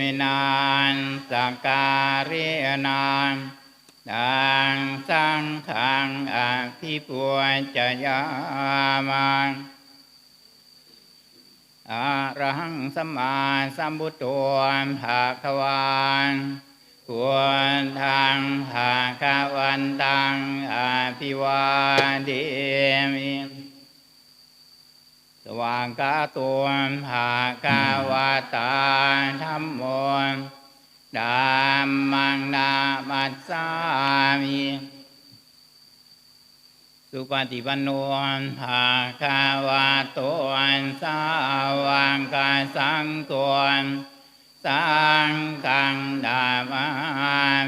มินานสกการินานดังสังขังอภิปุจยามันอะระหังสัมมาสัมพุทโธภาควานควรทางภาควันตังอภิวาเดมิส วางกาตัวภากาวาตาธรรมโมดามมังนามัสสามิสุปฏิปันโนภาคาวาโตสาวางกาสังโฆสังฆังดามา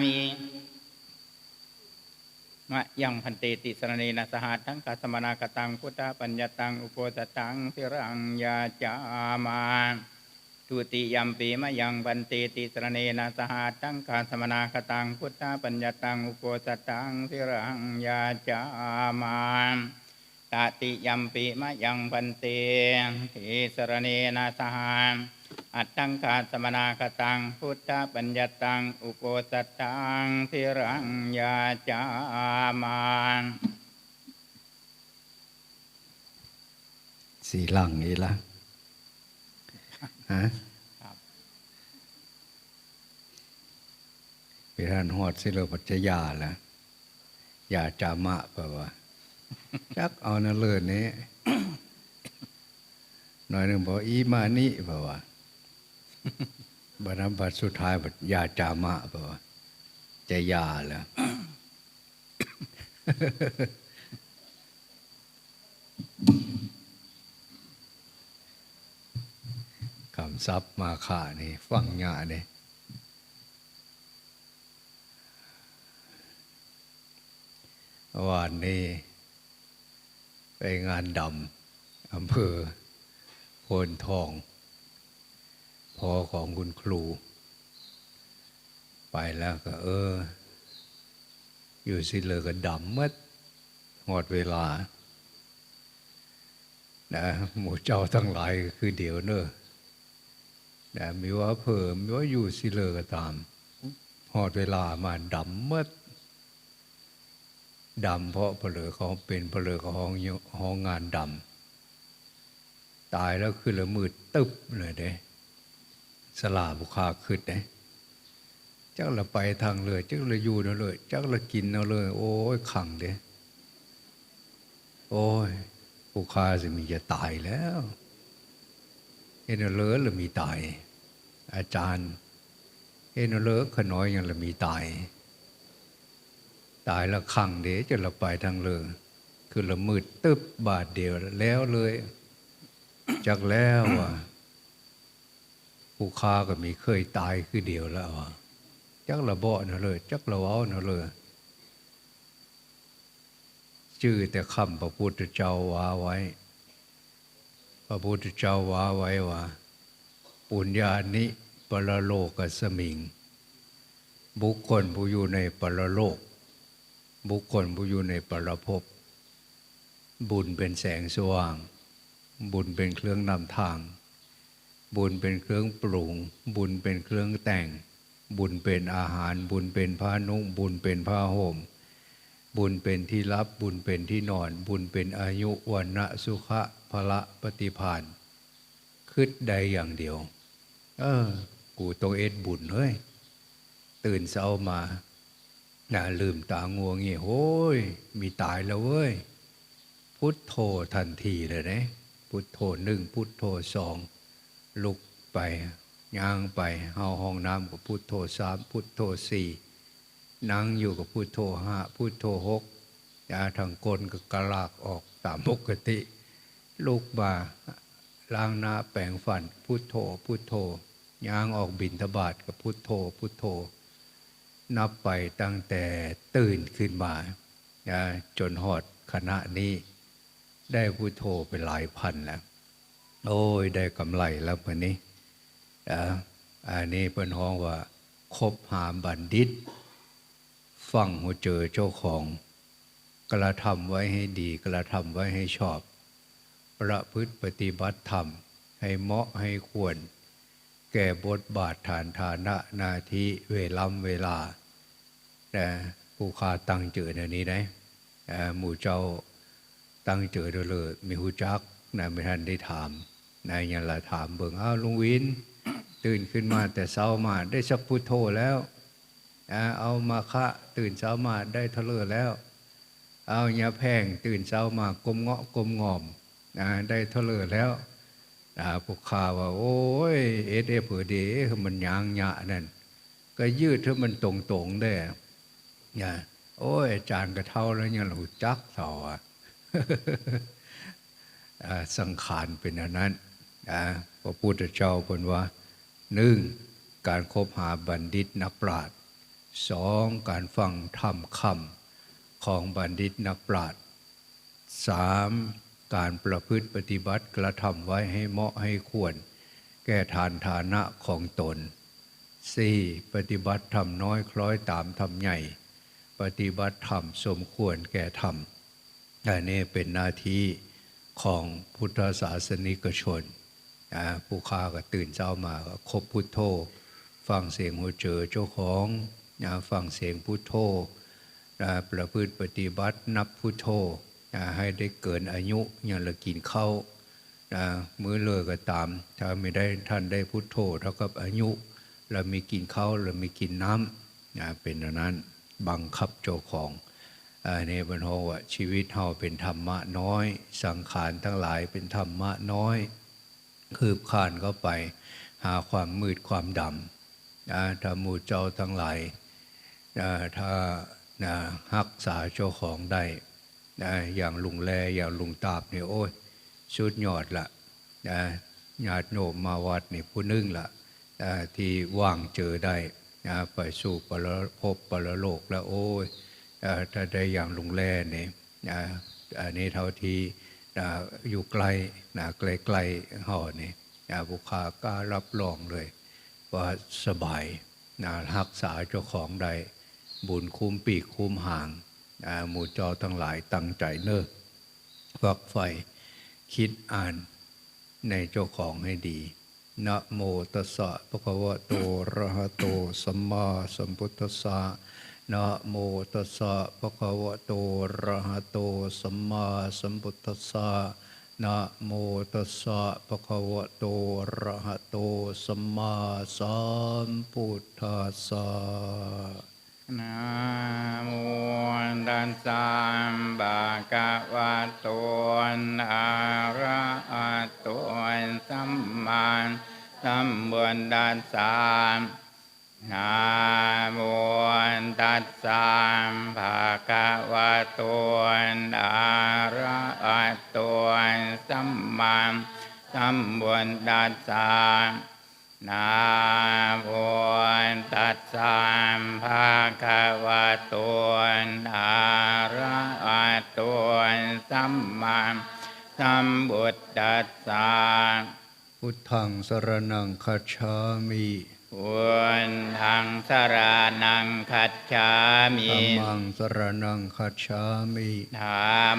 มิ มะยังพันเตติสรณีนาสหัสทั้งกัสมนากตังพุทธปัญญาตังอุโปตตังพิรังยาจามาทุติยัมปีมะยังพันเตติสรณีนาสหัสทั้งกัสมนากตังพุทธปัญญาตังอุโปตตังพิรังยาจามาตติยัมปีมะยังพันเตติสรณีนาสหัส อัตตังคาสมนาคตัง พุทธปัญญาตัง อุโปสตังทิรังยาจามานสีหลังอีละฮะเวลานหอดสิเลปัจจยาล้วยาจามะปลว่าจักเอานะเลิศนี้หน่อยหนึ่งบอกอีมานิแปลว่า บัดนั้นบัดสุดท้ายบัดยาจามะแปลว่าจะยาแล้วคำซับมาข่านี่ ฟังงานี่วานนี้ ไปงานดำอำเภอโพนทอง อของคุณครู ไปแล้วก็ เออ อยู่สิเลยก็ดำมัดหมดเวลา นะหมู่เจ้าทั้งหลายคือเดี๋ยวเนอะนะมีว่าเพิ่มมีว่าอยู่สิเลอก็ตามหอดเวลามาดำมื่อดำเพราะเพลอเขาเป็นเพลอเขาห้องห้องงานดำตายแล้วคือละมืดตึบเลยเด้ สลาบุคาขึ้นเด้จักละไปทางเลยจักละอยู่เอาเลยจักละกินเอาเลย โอ้ยขังเด้โอ้ยผู้ค้าจะมีจะตายแล้วเอ็นเลิศละมีตาย อาจารย์ เอ็นเลิศขน้อยยังละมีตาย ตายละขังเดยวจะละไปทางเลยคือละมืดตึบบาทเดียวแล้วเลยจากแล้วอะ ผู้ค้าก็มีเคยตายคือเดียวแล้วะจักละเบาะนะเลย จักละเว้านะเลยชื่อแต่คำพระพุทธเจ้าว่าไว้ พระพุทธเจ้าว่าไว้ว่า ปุญญานิปรโลกสมิง บุคคลผู้อยู่ในปรโลก บุคคลผู้อยู่ในปรภพบุญเป็นแสงสว่าง บุญเป็นเครื่องนำทาง บุญเป็นเครื่องปรุง บุญเป็นเครื่องแต่ง บุญเป็นอาหาร บุญเป็นผ้านุ่ง บุญเป็นผ้าห่ม บุญเป็นที่รับบุญเป็นที่นอน บุญเป็นอายุวันนะสุขะพละปฏิพานคืดใดอย่างเดียว เออ กูต้องเอ็ดบุญเฮ้ย ตื่นเช้ามาน่าลืมตางัวเงี้ยโอ้ย มีตายแล้วเว้ย พุทโธทันทีเลยนะ พุทโธหนึ่งพุทโธสอง ลุกไปย่างไปเอาห้องน้ำกับพุทโธสามพุทโธสี่นั่งอยู่กับพุทโธห้าพุทโธหกยาทางกลก็กระลากออกตามปกติ ลูกบาล้างหน้าแปรงฟัน พุทโธ พุทโธย่างออกบินทบาทกับพุทโธ พุทโธ นับไปตั้งแต่ตื่นขึ้นมาจนหอดคณะนี้ ได้พุทโธไปหลายพันแล้ว โอ้ยได้กำไรแล้ววันนี้อันนี้เป็นห้องว่าคบหาบัณฑิต ฟังหัวเจอเจ้าของ กระทำไว้ให้ดีกระทำไว้ให้ชอบ ประพฤติปฏิบัติธรรม ให้เหมาะให้ควร แก่บทบาทฐานฐานะนาทีเวลำเวลาแต่ผู้ขาตั้งเจอในนี้นะหมู่เจ้าตั้งเจอเด้อเลยมีหูจักนะไม่ทันได้ถาม นายยันละถามเบิ่งอ้าวลุงวิน ตื่นขึ้นมาแต่เช้ามาได้สักพุทโธแล้วเอามาคะตื่นเช้ามาได้ทะเลอแล้ว เอายาแพงตื่นเช้ามากลมเงาะกลมงอมได้ทะเลอแล้วพวกข้าว่า โอ้ยเอสเอเผือเดมันยางหยะนั่นก็ยืดให้มันตรงตรงได้นะโอ้ยอาจารย์กระเท่าแล้วยังหูจักต่อสังขารเป็นอันนั้น นะพระพุทธเจ้าเป็นว่าหนึ่งการคบหาบัณฑิตนักปราชญ์สองการฟังธรรมคำของบัณฑิตนักปราชญ์สามการประพฤติปฏิบัติกระทำไว้ให้เหมาะให้ควร แก้ทานฐานะของตนสี่ปฏิบัติธรรมน้อยคล้อยตามธรรมใหญ่ ปฏิบัติธรรมสมควรแก่ธรรมอันนี้เป็นหน้าที่ของพุทธศาสนิกชน ผู้ค้าก็ตื่นเช้ามาก็คบพุทโธฟังเสียงหัวเจอเจ้าของนะฟังเสียงพุทโธนะประพฤติปฏิบัตินับพุทโธนะให้ได้เกินอายุอย่างละกินข้าวนะมื้อเลิกก็ตาม ถ้าไม่ได้ท่านได้พุทโธเท่ากับอายุเรามีกินข้าวเรามีกินน้ำนะเป็นดังนั้นบังคับเจ้าของในบรรโว่าชีวิตเฮาเป็นธรรมะน้อย สังขารทั้งหลายเป็นธรรมะน้อย คืบคานเข้าไป หาความมืดความดำนะถ้าหมู่เจ้าทั้งหลายนะถ้านะรักษาเจ้าของได้นะอย่างลุงแลอย่างลุงตาบเนี่ยโอ้ยชุดยอดละนะญาติโยมมาวัดนี่ผู้นึ่งละนะที่ว่างเจอได้นะไปสู่ปรภพปรโลกแล้วโอ้ยถ้าได้อย่างลุงแลเนี่ยนะอันนี้เท่าที่ อยู่ไกลนะไกลๆห่อนี่บุคากล้ารับรองเลย ว่าสบายนะรักษาเจ้าของได้บุญคุ้มปีกคุ้มห่างหมู่จอทั้งหลายตั้งใจเนิกฝักไฟคิดอ่านในเจ้าของให้ดีนะโมตัสสะภะคะวะโตระหะโตสัมมาสัมพุทธัสสะ นะโมตัสสะภะคะวะโตอะระหะโตสัมมาสัมพุทธัสสะนะโมตัสสะภะคะวะโตอะระหะโตสัมมาสัมพุทธัสสะนะโมตัสสะบะกะวะโตอะระหะโตสัมมาสัมพุทธัสสะ นะโมตัสสะภะคะวะโตอะระหะโตสัมมาสัมพุทธัสสะนะโมตัสสะภะคะวะโตอะระหะโตสัมมาสัมพุทธัสสะพุทธังสรนังคัจฉามิ วันทังสรานังคัจฉามิธัมมังสรนังคัจฉามิธร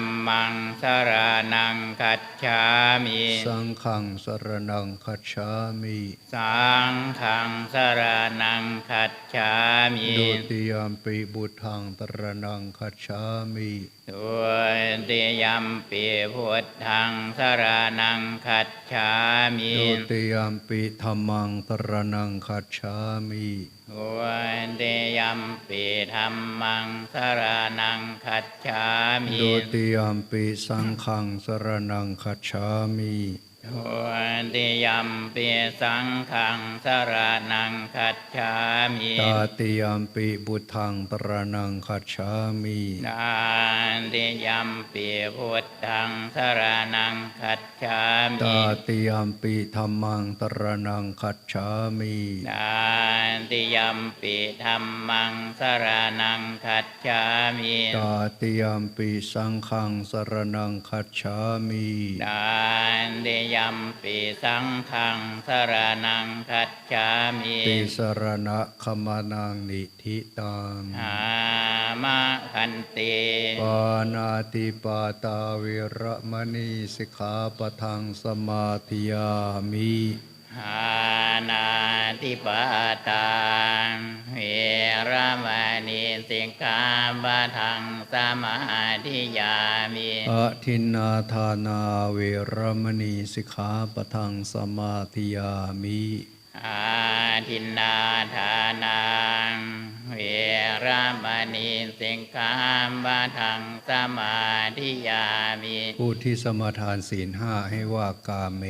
รมังสรานังคัจฉามิสังฆังสรนังคัจฉามิสังฆังสรานังคัจฉามิดุติยามปิบุตทังตรนังคัจฉามิ ด้วยติยัมปีพุทธังสรานังคัจฉามิดุติยามปิธรรมังตรนังคัจฉามิด้วยติยัมปีธรรมังสรานังคัจฉามิดุติยามปิสังฆังสรนังคัจฉามิด้วย ติยัมปีสังฆังสรานังคัจฉามิตาติยามปิบุตทังตรนังคัจฉามินานติยัมปีพุทธังสรานังคัจฉามิตาติยามปิธรรมังตรนังคัจฉามินานติยัมปีธรรมังสรานังคัจฉามิตาติยามปิสังฆังสรนังคัจฉามินานติยัมปีสังฆังสรานังคัจฉามิติสรณะขมานังนิธิตังหามะคันติปานาติปาตาเวระมณีสิกขาปะทังสมาธิยามิ หอานาติปตังเวรมณีสิกขาปะทังสมาธิยามิอะทินนาทานาเวรมณีสิกขาปะทังสมาธิยามิอาทินนาทานังเวรมณีสิกขาปะทังสมาธิยามิผู้ที่สมาทานศีลห้าให้ว่ากาเม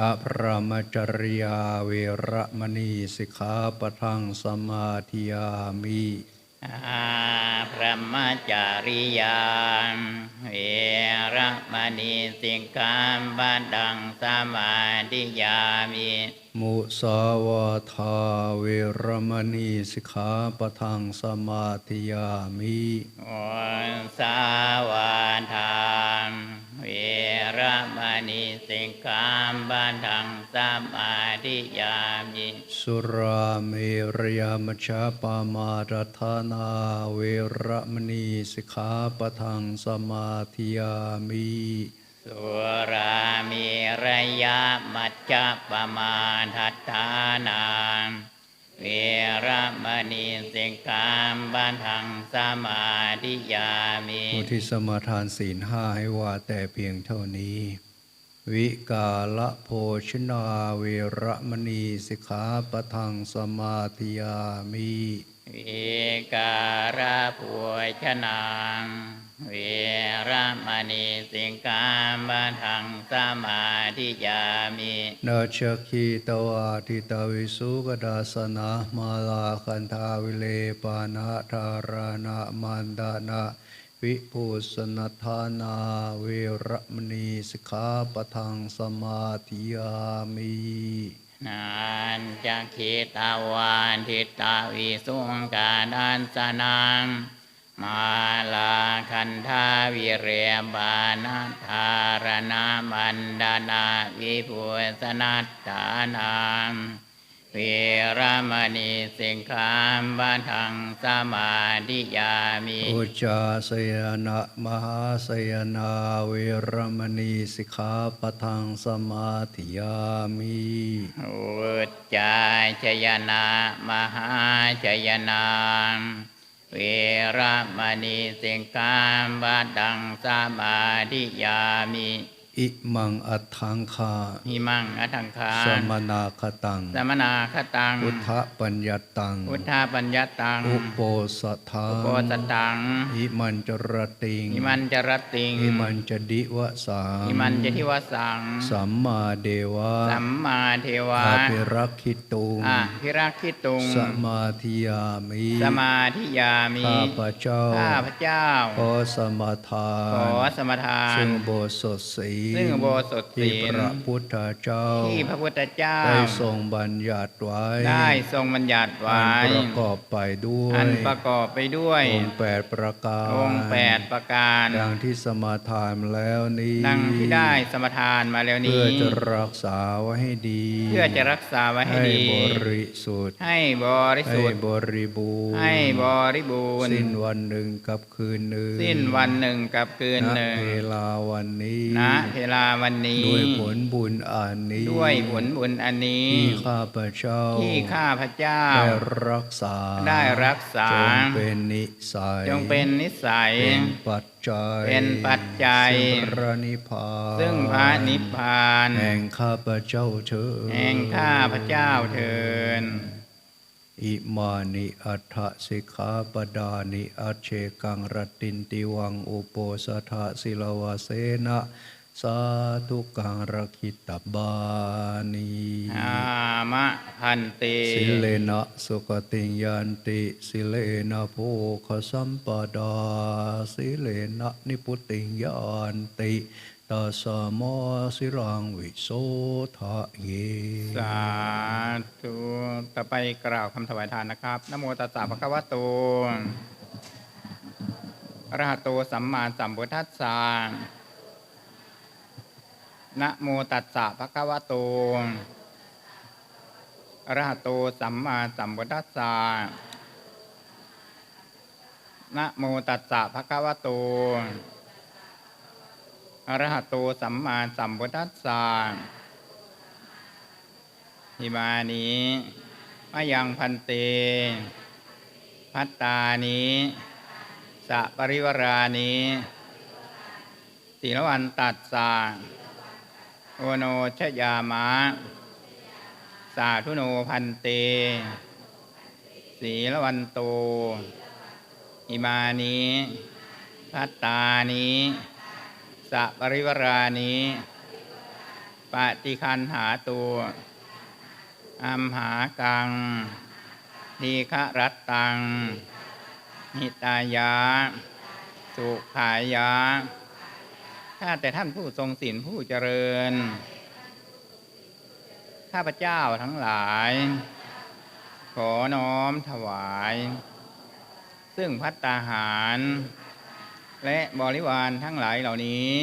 อภรมจริยาเวระมณีสิกขาปะทังสมาธิยามิอาพระมจาริยานเวรมณีสิกขาปะทังสมาธิยามิมุสาวาทาเวรมณีสิกขาปะทังสมาธิยามิโอสาวาทาน เวรมณีสิกขาปะทังสมาธิยามิสุราเมรยามชาปามาตทานาเวระมณีสิกขาปะทังสมาธิยามิสุรามีระยะมัจจปมาทัฏฐานา เวรมณีสิกามบันทังสมาธิยามิผู้ที่สมาทานศีลห้าให้ว่าแต่เพียงเท่านี้ วิกาละโภชนาเวรมณีสิกขาปทังสมาธิยามิ วิการะปัวชนางเวรมณีสิงกขาบันทังสมาธิยามินาชคีตวาทิตาวิสุกดาสนามาลาคันธาวิเลปานาธารานามันดานาวิภูสนทานาเวรมณีสิกขาปทังสมาธิยามิ นานจะคิตาวานทิตาวิสุงกาดันสนัง มาลาคันธาวิเรบานาธารณามันดานาวิภูสนัตตานัง เวรมณีสิกขามบัทังสมาธิยามิอุจจาสยนะมหาสยนาเวรมณีสิกขาปะทังสมาธิยามิอุจจาชยนามหาชยนาเวรมณีสิกขาบัดังสมาธิยามิ อิมังอัตถังคาหิมังอทังคา สมนาคตัง สมนาคตังพุทธปัญญตังพุทธาปัญญตัง อุโปสทัอุงโปสตัง อิมันจรติงหิมันจรติง อิมันจดิวสังหิมันจะทิวสัง สัมมาเดวะ สัมมาเทวะอาภิรักขิตุงอะพิรักขิตุง สมาธิยามิ สมาธิยามิ ข้าพเจ้า ข้าพเจ้า ขอสมาทาขอนสมทานซึ่งโบสถศีซึ่งอุโบสถที่ศีลพระพุทธเจ้า ที่พระพุทธเจ้า ได้ทรงบัญญัติไว้ ได้ทรงบัญญัติไว้ อันประกอบไปด้วย อันประกอบไปด้วย องค์แปดประการ องค์แปดประการ ดังที่สมาทานมาแล้วนี้ ดังที่ได้สมทานมาแล้วเพื่นี้อจะรักษาไว้ให้ดี เพื่อจะรักษาไว้ให้ดีบริสุทธิ์ ให้บริให้สุทธิ์บริบูรณ์ ให้บริบูรณ์ สิ้นวันหนึ่งกับคืนหนึ่ง สิ้นวันหนึ่งกับคืนณหนึ่งเวลาวันนี้ ณเวลาวันนี้ด้วยผลบุญอันนี้ ด้วยผลบุญอันนี้ที่ข้าพเจ้าที่ข้าพเจ้า ได้รักษา ได้รักษาจงเป็นนิสัยจงเป็นนิสัยเป็นปัจจัยเป็นปัจจัยซึ่งพระนิพพานซึ่งพระนิพพานแห่งข้าพเจ้าเถิดแห่งข้าพเจ้าเทินอิมานิอัฏฐสิกขาปดานิอัจเชกังรตินติวังอุโปสถะศิลวเสนะ สาธุกังรคิตบานีอามะพันเตสิเลนะสุกติยันติ สิเลนะโภคสัมปดาสิเลนะนิพุติยันติตัสมะสิรังวิโสทะเยสาธุต่อไปกล่าวคำถวายทานนะครับนะโมตัสสะภะคะวะโตอะระหะโตสัมมาสัมพุทธัสสะ นะโมตัสสะภะคะวะโตอะระหะโตสัมมาสัมพุทธัสสะนะโมตัสสะภะคะวะโตอะระหะโตสัมมาสัมพุทธัสสะอิมานิมายังพันเต พัตตานิสะปริวรานิติลวันตัดสา โอโนชยามะ สาธุโนพันเต สีละวันโต อิมานิพัตตานิสะปริวรานิปฏิคันหาตัวอัมหากังทีฆรัตตังหิตายะ สุขายะ ข้าแต่ท่านผู้ทรงศีลผู้เจริญ ข้าพเจ้าทั้งหลาย ขอน้อมถวาย ซึ่งพัตตาหาร และบริวารทั้งหลายเหล่านี้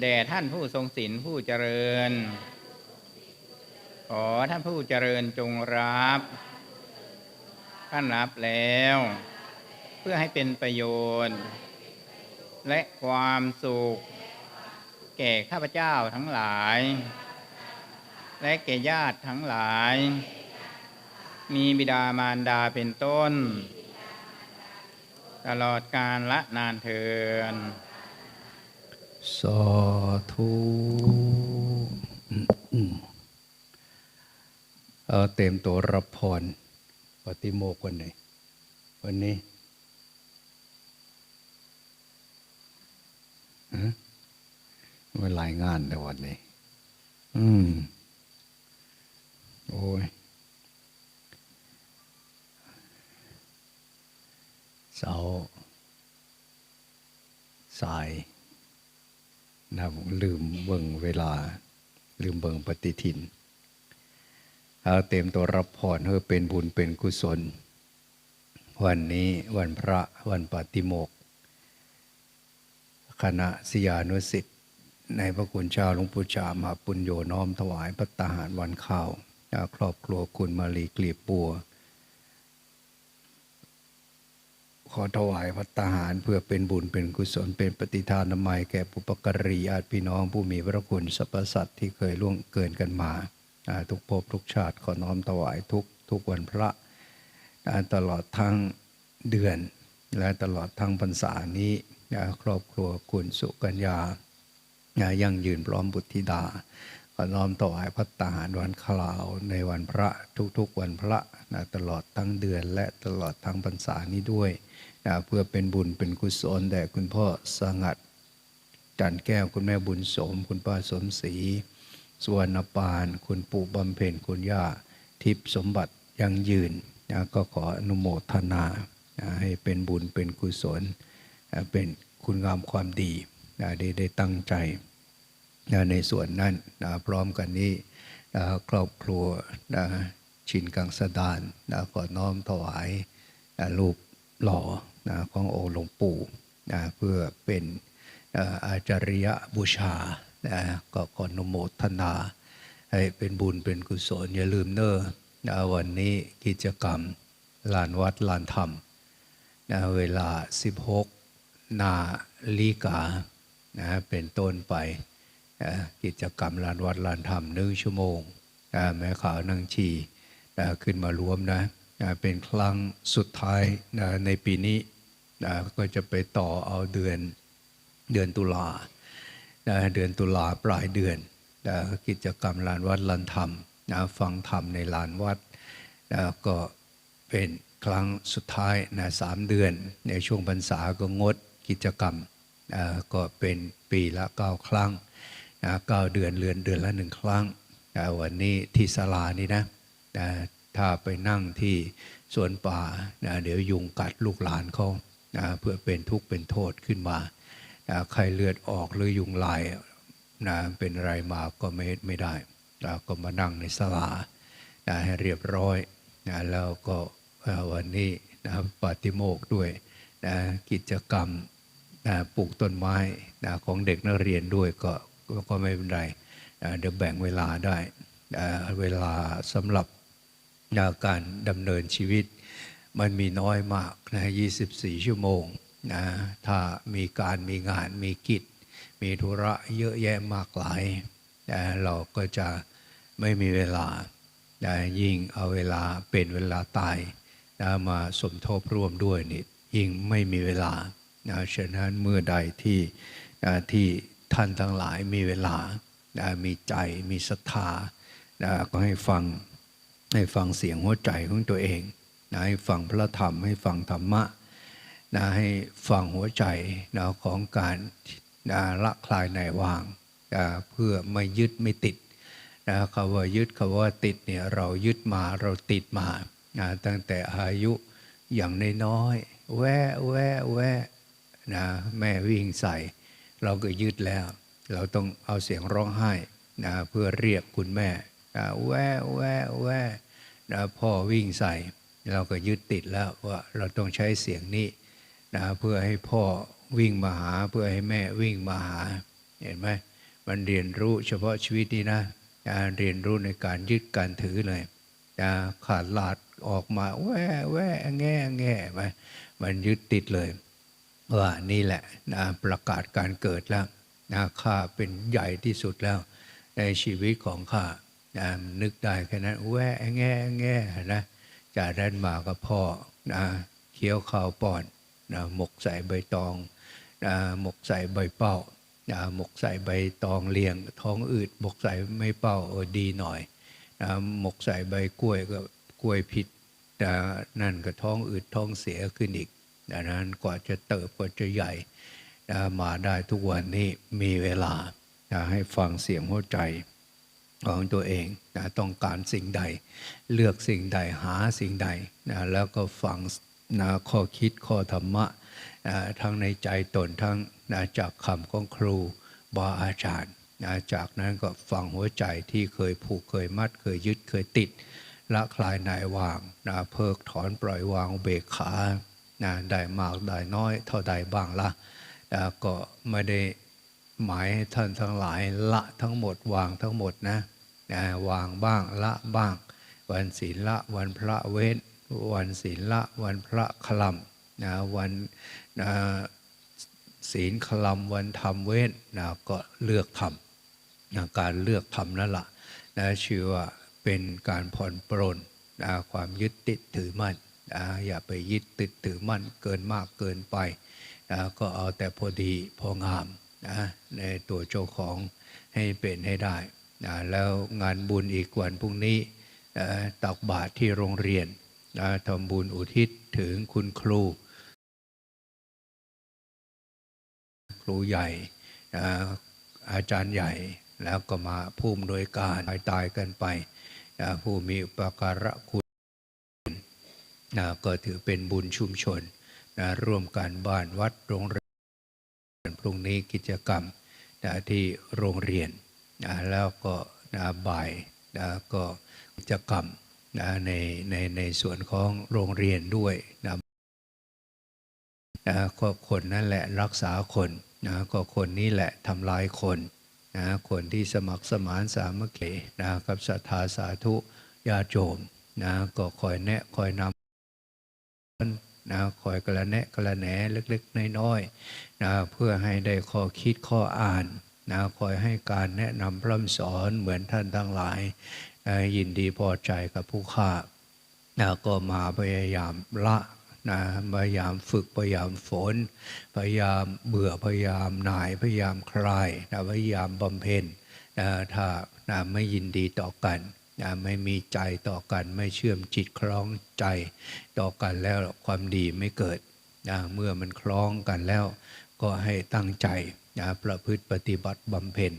แด่ท่านผู้ทรงศีลผู้เจริญ ขอท่านผู้เจริญจงรับท่านรับแล้ว เพื่อให้เป็นประโยชน์ และความสุข แก่ข้าพเจ้าทั้งหลาย และแก่ญาติทั้งหลาย มีบิดามารดาเป็นต้น ตลอดกาลละนานเทินสาธุอืมเอาเต็มตัวรับพรปฏิโมกวันไหนวันนี้ฮะ มันหลายงานแต่วันนี้ อืม โอ้ย เสาสายนะลืมเบิ่งเวลา ลืมเบิ่งปฏิทินเอาเต็มตัวรับพรเพื่อเป็นบุญเป็นกุศล วันนี้วันพระวันปฏิโมก คณะสยานุสิทธิ์ในพระคุณเจ้าหลวงปู่จามหาปุญโญน้อมถวายพระตาหารวันข้าวจากครอบครัวคุณมาลีกลีบปัว ขอถวายพัตตาหารเพื่อเป็นบุญเป็นกุศลเป็นปฏิทานนามัยแก่ปุปการีญาติพี่น้องผู้มีพระคุณสรรพสัตว์ที่เคยล่วงเกินกันมาทุกภพทุกชาติขอน้อมถวายทุกทุกวันพระตลอดทั้งเดือนและตลอดทั้งพรรษานี้ อ่าครอบครัวคุณสุกัญญาอ่ายังยืนพร้อมบุตรธิดาขอน้อมถวายพัตตาหารวันคลาวในวันพระทุกๆวันพระนะตลอดทั้งเดือนและตลอดทั้งพรรษานี้ด้วยนะเพื่อเป็นบุญเป็นกุศลแด่คุณพ่อสงัด จันแก้วคุณแม่บุญสม คุณป้าสมศรีสุวรรณปาน คุณปู่บำเพ็ญคุณย่า ทิพย์สมบัติยังยืนนะก็ขออนุโมทนานะให้เป็นบุญเป็นกุศล เป็นคุณงามความดีนะได้ได้ตั้งใจนะในส่วนนั้นนะพร้อมกันนี้นะครอบครัวนะชินกังสดานนะขอน้อมถวายนะรูปหล่อนะขององค์หลวงปู่นะเพื่อเป็นอาจาริยบูชานะก็ขอนโมทนา ให้เป็นบุญเป็นกุศล อย่าลืมเนอะนะวันนี้กิจกรรมลานวัดลานธรรมนะเวลา 16 นาฬิกานะเป็นต้นไปนะกิจกรรมลานวัดลานธรรมหนึ่งชั่วโมงนะแม่ขาวนั่งชีนะขึ้นมารวมนะนะเป็นครั้งสุดท้ายนะในปีนี้นะก็จะไปต่อเอาเดือนเดือนตุลานะเดือนตุลาปลายเดือนนะกิจกรรมลานวัดลานธรรมนะฟังธรรมในลานวัดนะก็เป็นครั้งสุดท้ายนะสามเดือน ในช่วงพรรษาก็งด กิจกรรมก็เป็นปีละเก้าครั้งนะเก้าเดือนเรือนเดือนละหนึ่งครั้งวันนี้ที่ศาลานี่นะถ้าไปนั่งที่สวนป่านะเดี๋ยวยุงกัดลูกหลานเขานะเพื่อเป็นทุกข์เป็นโทษขึ้นมานะใครเลือดออกหรือยุงลายนะเป็นอะไรมาก็ไม่ไม่ได้นะก็มานั่งในศาลานะให้เรียบร้อยนะแล้วก็วันนี้นะปาติโมกข์ด้วยนะกิจกรรม ปลูกต้นไม้นะของเด็กนักเรียนด้วยก็ก็ไม่เป็นไรเดี๋ยวแบ่งเวลาได้เวลาสำหรับการดำเนินชีวิต มันมีน้อยมากนะ24 ชั่วโมงนะถ้ามีการมีงานมีกิจ มีธุระเยอะแยะมากหลาย เราก็จะไม่มีเวลานะยิ่งเอาเวลาเป็นเวลาตายนะมาสมทบร่วมด้วยนี่ยิ่งไม่มีเวลา นะฉะนั้นเมื่อใดที่นะที่ท่านทั้งหลายมีเวลานะมีใจมีศรัทธานะก็ให้ฟังให้ฟังเสียงหัวใจของตัวเองนะให้ฟังพระธรรมให้ฟังธรรมะนะให้ฟังหัวใจนะของการนะละคลายในวางนะเพื่อไม่ยึดไม่ติดนะคำว่ายึดคำว่าติดเนี่ยเรายึดมาเราติดมานะตั้งแต่อายุอย่างน้อยๆแวะแวะแวะ นะแม่วิ่งใส่ เราก็ยึดแล้ว เราต้องเอาเสียงร้องไห้นะเพื่อเรียกคุณแม่นะแวะแวะแวนะพ่อวิ่งใส่ เราก็ยึดติดแล้วว่าเราต้องใช้เสียงนี้นะเพื่อให้พ่อวิ่งมาหา เพื่อให้แม่วิ่งมาหา เห็นไหมมันเรียนรู้เฉพาะชีวิตนี้นะการเรียนรู้ในการยึดการถือเลยจะขาดหลาดออกมาแว่แว่แง่แง่ไปมันยึดติดเลย ว่านี่แหละนะประกาศการเกิดแล้วนะข้าเป็นใหญ่ที่สุดแล้ว ในชีวิตของข้านะนึกได้แค่นั้นแว่แง่แง่นะจากนั้นมาก็พ่อนะเคี้ยวข้าวป้อนนะหมกใส่ใบตองนะหมกใส่ใบเป้านะหมกใส่ใบตองเลียง ท้องอืดหมกใส่ไม่เป้าเออดีหน่อยนะหมกใส่ใบกล้วยก็กล้วยผิดนะนั่นก็ท้องอืดท้องเสียขึ้นอีก ดังนั้นกว่าจะเติบกว่าจะใหญ่มาได้ทุกวันนี้มีเวลานะให้ฟังเสียงหัวใจของตัวเองนะต้องการสิ่งใด เลือกสิ่งใดหาสิ่งใดนะแล้วก็ฟังนะข้อคิดข้อธรรมะนะทั้งในใจตนทั้งนะจากคำของครูบาอาจารย์นะจากนั้นก็ฟังหัวใจที่เคยผูกเคยมัดเคยยึดเคยติด ละคลายนายวางนะเพิกถอนปล่อยวางเบกขา นะได้มากได้น้อยเท่าใดบ้างละนะก็ไม่ได้หมายให้ท่านทั้งหลายละทั้งหมดวางทั้งหมดนะนะวางบ้างละบ้าง วันศีลละวันพระเว้นวันศีลละวันพระคลัมนะวันนะศีลคลัมวันธรรมเว้นนะก็เลือกทำนะการเลือกทำนั่นแหละนะชื่อว่าเป็นการผ่อนปรนนะความยึดติดถือมั่น นะอย่าไปยึดติดถือมั่นเกินมากเกินไปนะก็เอาแต่พอดีพองามนะในตัวเจ้าของให้เป็นให้ได้นะแล้วงานบุญอีกวันพรุ่งนี้นะตักบาตรที่โรงเรียนนะทำบุญอุทิศถึงคุณครู ครูใหญ่นะอาจารย์ใหญ่แล้วก็มาผู้มโดยการตายตายกันไปนะผู้มีอุปการะคุณ นะก็ถือเป็นบุญชุมชนนะร่วมกันบ้านวัดโรงเรียนพรุ่งนี้กิจกรรมนะที่โรงเรียนนะแล้วก็นะบ่ายนะก็กิจกรรมนะในในในส่วนของโรงเรียนด้วยนะนะก็คนนั่นแหละรักษาคนนะก็คนนี้แหละทำลายคนนะคนที่สมัครสมานสามัคคีนะกับศรัทธาสาธุญาโยมนะก็คอยแนะคอยนำ นะคอยกระแนะกระแหนเล็กๆน้อยๆนะเพื่อให้ได้ข้อคิดข้ออ่านนะคอยให้การแนะนำพร่ำสอนเหมือนท่านทั้งหลายนะยินดีพอใจกับผู้ข้านะก็มาพยายามละนะพยายามฝึกพยายามฝน พยายามเบื่อพยายามหน่ายพยายามคลายนะพยายามบำเพ็ญนะถ้านะไม่ยินดีต่อกัน นะไม่มีใจต่อกันไม่เชื่อมจิตคล้องใจต่อกันแล้วความดีไม่เกิดนะเมื่อมันคล้องกันแล้ว ก็ให้ตั้งใจนะประพฤติปฏิบัติบำเพ็ญ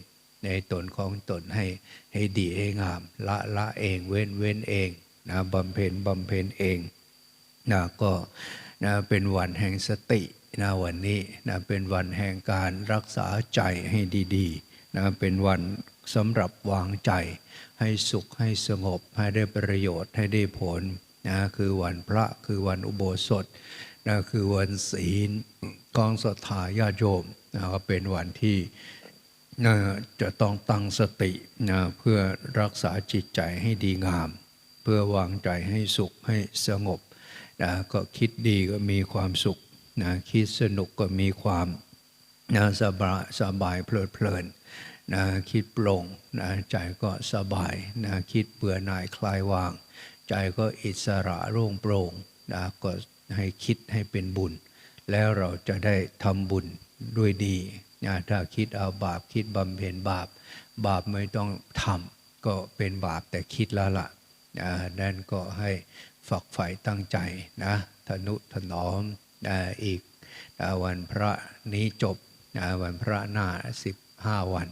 ในตนของตนให้ให้ดีให้งาม ละละเองเว้นเว้นเองนะบำเพ็ญบำเพ็ญเองนะก็นะเป็นวันแห่งสตินะวันนี้นะเป็นวันแห่งการรักษาใจให้ดีๆนะเป็นวันสำหรับวางใจ ให้สุขให้สงบ ให้ได้ประโยชน์ให้ได้ผลนะคือวันพระคือวันอุโบสถนะคือวันศีลกองศรัทธาญาติโยมนะก็เป็นวันที่นะจะต้องตั้งสตินะเพื่อรักษาจิตใจให้ดีงาม เพื่อวางใจให้สุขให้สงบนะก็คิดดีก็มีความสุขนะคิดสนุกก็มีความนะสบายสบายเพลิดเพลิน นะคิดโปร่งนะใจก็สบายนะคิดเบื่อหน่ายคลายวาง ใจก็อิสระโล่งโปร่งนะก็ให้คิดให้เป็นบุญ แล้วเราจะได้ทำบุญด้วยดีนะถ้าคิดเอาบาปคิดบำเพ็ญบาป บาปไม่ต้องทำก็เป็นบาปแต่คิดแล้วละ่ะนั่นก็ให้ฝักใฝ่ตั้งใจนะทนุถนอมนะอีกนะวันพระนี้จบนะวันพระหน้าสิบห้าวัน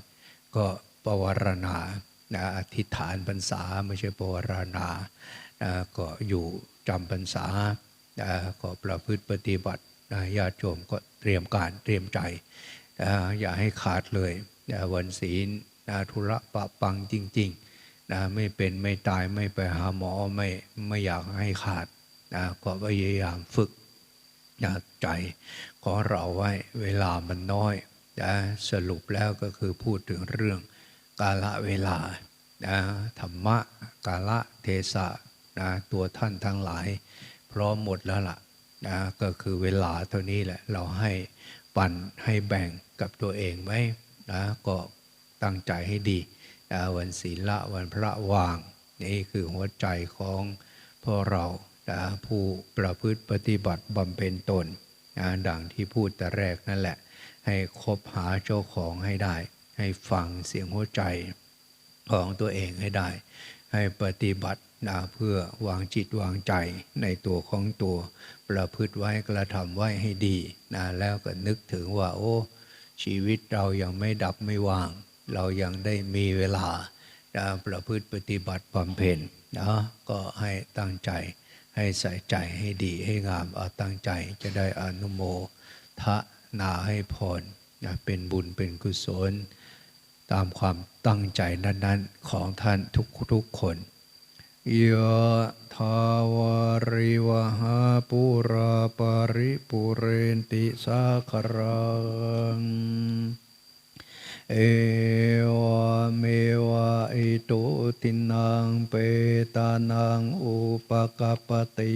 ก็ปวารณานะอธิษฐานพรรษาไม่ใช่ปวารณานะก็อยู่จำพรรษานะก็ประพฤติปฏิบัตินะญาติโยมก็เตรียมการเตรียมใจนะอย่าให้ขาดเลยนะวันศีลนะธุระปะปังจริงๆนะไม่เป็นไม่ตายไม่ไปหาหมอไม่ไม่อยากให้ขาดนะก็พยายามฝึกนะใจของเราไว้เวลามันน้อย นะสรุปแล้วก็คือพูดถึงเรื่องกาลเวลานะธรรมะกาลเทศะนะตัวท่านทั้งหลาย พร้อมหมดแล้วล่ะนะก็คือเวลาเท่านี้แหละ เราให้ปันให้แบ่งกับตัวเองไว้นะก็ตั้งใจให้ดีนะวันศีละวันพระวาง นี่คือหัวใจของพวกเรานะผู้ประพฤติปฏิบัติบำเพ็ญตนนะดังที่พูดแต่แรกนั่นแหละ ให้คบหาเจ้าของให้ได้ ให้ฟังเสียงหัวใจของตัวเองให้ได้ ให้ปฏิบัตินะเพื่อวางจิตวางใจในตัวของตัว ประพฤติไว้กระทำไว้ให้ดีนะแล้วก็นึกถึงว่าโอ้ชีวิตเรายังไม่ดับไม่วาง เรายังได้มีเวลานะประพฤติปฏิบัติบำเพ็ญนะก็ให้ตั้งใจ ให้ใส่ใจให้ดีให้งามเอาตั้งใจจะได้อนุโมท นาให้พรนะเป็นบุญเป็นกุศล ตามความตั้งใจนั้น ๆ ของท่านทุกๆคนยะทาวาริวหาปุราปาริปุเรนติสาครัง เอวะเมวะอิโตตินังเปตานังอุปกปติ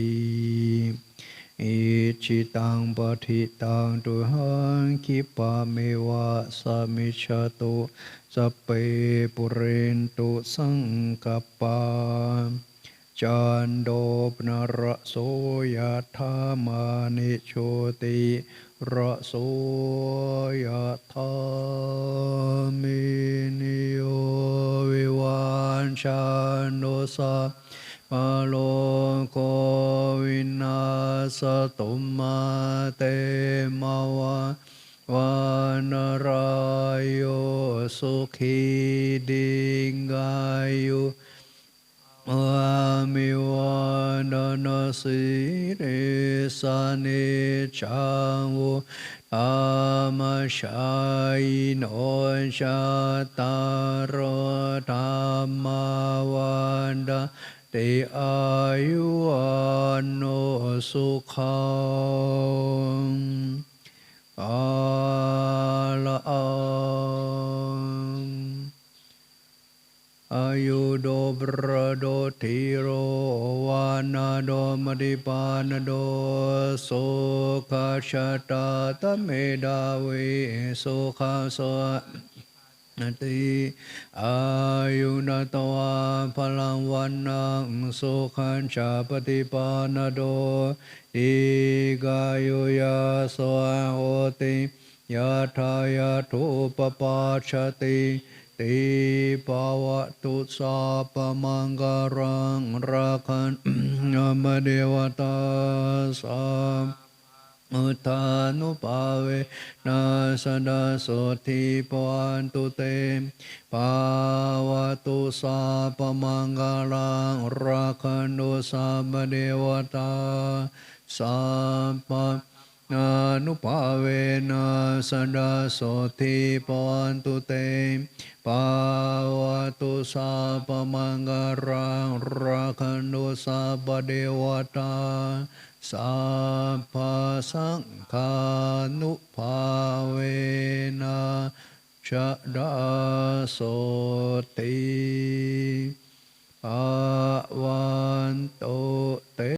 อิชิตังปฏิตังตุหังคิปะเมวะสมิชตุสเปปุเรนตุสังกปาจันโดปนระโสยธามานิโชติระโสยธามินิโยวิวันชันโนสา ปโลโกวินาสตุมาเตมาวาวานรายโยสุขีดิงายุอามิวานนสิริสานิจังุอามาชัยโนชาตารธรรมวันดา ติอายุวันโนสุขังอาลังอายุโดบรโดทิโรวานาโดมดิปานโดโสคาชตาตเมดาวิโสคาสวะ ติอายุนตวาพลังวันนังโสขันชาปฏิปานโดอิกายุยาสวะโหติยะทายาทุปปาชติติปาวะตุสาปมังการังราคันยมเดวตาสาม อุทานุภาเวนัสดาโสทิปวันตุเตปาวะตุสาปมังการังราคันโุสาปเดวตาสัมปะนานุภาเวนัสดาโสทิปวันตุเตปาวตุสาปมังการังราคันโดสาปเดวตา สัพพสังฆานุภาเวนะชะดาโสติปาวันโตเต